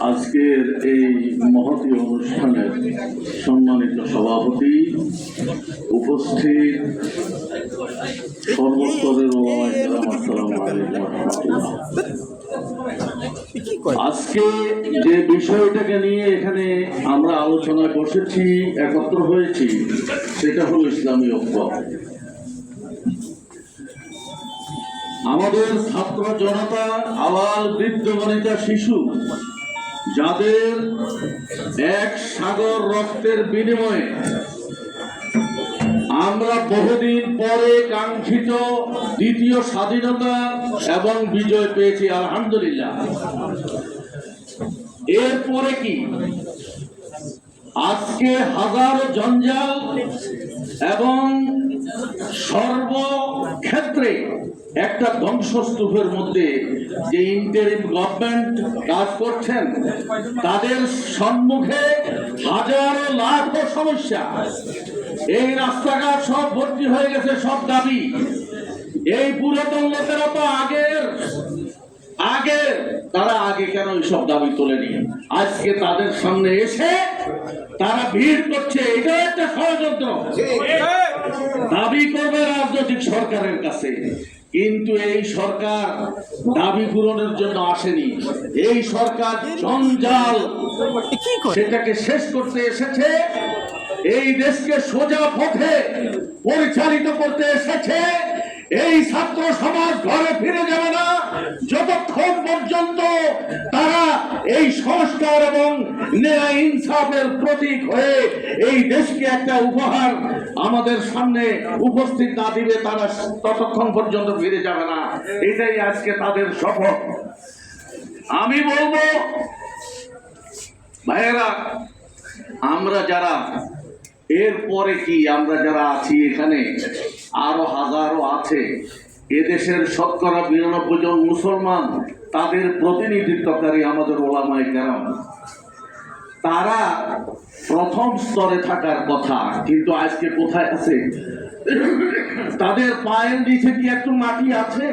আজকের এই মহতী অনুষ্ঠানের সম্মানিত সভাপতি উপস্থিত সর্বস্তরের। আজকে যে বিষয়টাকে নিয়ে এখানে আমরা আলোচনায় বসেছি, একত্র হয়েছি, সেটা হলো ইসলামী ঐক্য আমাদের ছাত্র জনতা আবার বৃদ্ধ বনিতা শিশু, যাদের এক সাগর রক্তের বিনিময়ে আমরা বহুদিন পরে কাঙ্ক্ষিত দ্বিতীয় স্বাধীনতা এবং বিজয় পেয়েছি, আলহামদুলিল্লাহ। এরপরে কি? আজকে হাজারো জঞ্জাল এবং সর্বক্ষেত্রে একটা ধ্বংসস্তূপের মধ্যে যে ইন্টারিম গভর্নমেন্ট কাজ করছেন তাদের সম্মুখে হাজারো লাখো সমস্যা। এই রাস্তাঘাট সব ভর্তি হয়ে গেছে সব দাবি। এই পুরাতন লোকেরা তো আগের আগে তারা আগে কেন এইসব দাবি তোলেনি? আজকে তাদের সামনে এসে তারা ভিড় করছে এটা একটা ষড়যন্ত্র। দাবি করবে রাজনৈতিক সরকারের কাছে। কিন্তু এই সরকার দাবি পূরণের জন্য আসেনি। এই সরকার জঞ্জাল। সেটাকে শেষ করতে এসেছে। এই দেশকে সোজা পথে পরিচালিত করতে এসেছে। এই ছাত্র সমাজ ঘরে ফিরে যাবে না। পর্যন্ত তারা এই সংস্কার এবং ন্যায় ইনসাফের প্রতীক হয়ে এই দেশকে একটা উপহার আমাদের সামনে উপস্থিত না দিবে তারা ততক্ষণ পর্যন্ত ফিরে যাবে না। এটাই আজকে তাদের শপথ। আমি বলব, ভাইয়েরা, আমরা যারা, এরপরে কি আমরা যারা আছি এখানে, আরও হাজারো আছে। এদেশের শতকরা বিরানব্বই জন মুসলমান তাদের প্রতিনিধিত্বকারী আমাদের ওলামায় কেরাম। তারা প্রথম স্তরে থাকার কথা, কিন্তু আজকে কোথায় আছে? তাদের পায়ের নিচে কি একটু মাটি আছে?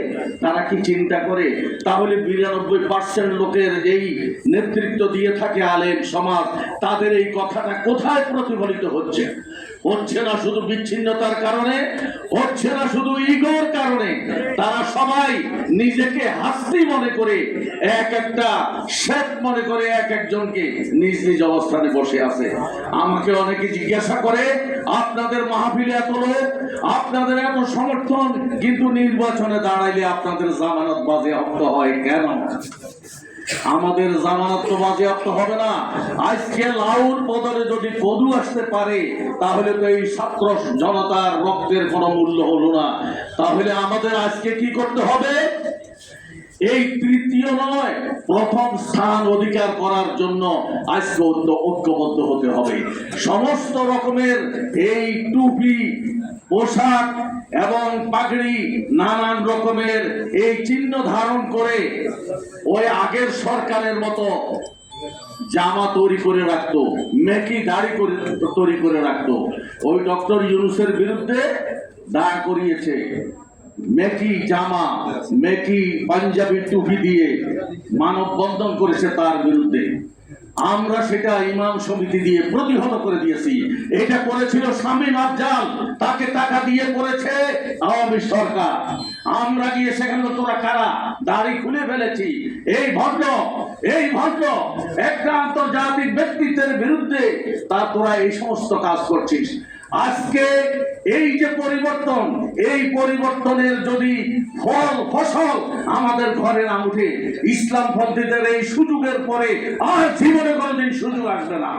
তারা কি চিন্তা করে? তাহলে বিরানব্বই পার্সেন্ট লোকের এই নেতৃত্ব দিয়ে থাকে আলেম সমাজ। তাদের এই কথাটা কোথায় প্রতিফলিত হচ্ছে? হচ্ছে না শুধু বিচ্ছিন্নতার কারণে? হচ্ছে না শুধু ইগোর কারণে? তারা সবাই নিজেকে হাস্তি মনে করে, এক একটা শেখ মনে করে এক একজনকে নিজ নিজ অবস্থানে বসে আছে। আমাকে অনেকে জিজ্ঞাসা করে, আপনাদের মাহফিলে এত লোক, আপনাদের এত সমর্থন, কিন্তু নির্বাচনে দাঁড়াইলে আপনাদের জামানত বাজেয়াপ্ত হয় কেন? আমাদের জামানত তো বাজেয়াপ্ত হবে না। আজকে লাউর বদলে যদি কদু আসতে পারে, তাহলে তো এই ছাত্র জনতার রক্তের কোনো মূল্য হলো না। তাহলে আমাদের আজকে কি করতে হবে? এই তৃতীয় নয়, প্রথম স্থান অধিকার করার জন্য আজকে ঐক্যবদ্ধ হতে হবে। সমস্ত রকমের এই টুপি, পোশাক এবং পাগড়ি, নানান রকমের এই চিহ্ন ধারণ করে ওই আগের সরকারের মতো জামা তৈরি করে রাখতো, মেকি দাড়ি করে, তৈরি করে রাখতো। ওই ডক্টর ইউনুসের বিরুদ্ধে দাঁড় করিয়েছে। মেকি জামা, মেকি পাঞ্জাবি টুপি দিয়ে মানববন্ধন করেছে তার বিরুদ্ধে। আমরা সেটা ইমাম সমিতি দিয়ে প্রতিহত করে দিয়েছি। এটা করেছিল শামীম আফজাল তাকে টাকা দিয়ে করেছে আওয়ামী সরকার। আমরা গিয়ে সেখানে তোরা কারা? দাড়ি খুলে ফেলেছি। এই ভদ্র এই ভদ্র একটা আন্তর্জাতিক ব্যক্তিত্বের বিরুদ্ধে তা তোরা এই সমস্ত কাজ করছিস। আজকে এই যে পরিবর্তন, এই পরিবর্তনের যদি ফল, ফসল আমাদের ঘরে না উঠে, ইসলাম পন্থীদের এই সুযোগের পরে আর জীবনে কোনোদিন সুযোগ আসবে না।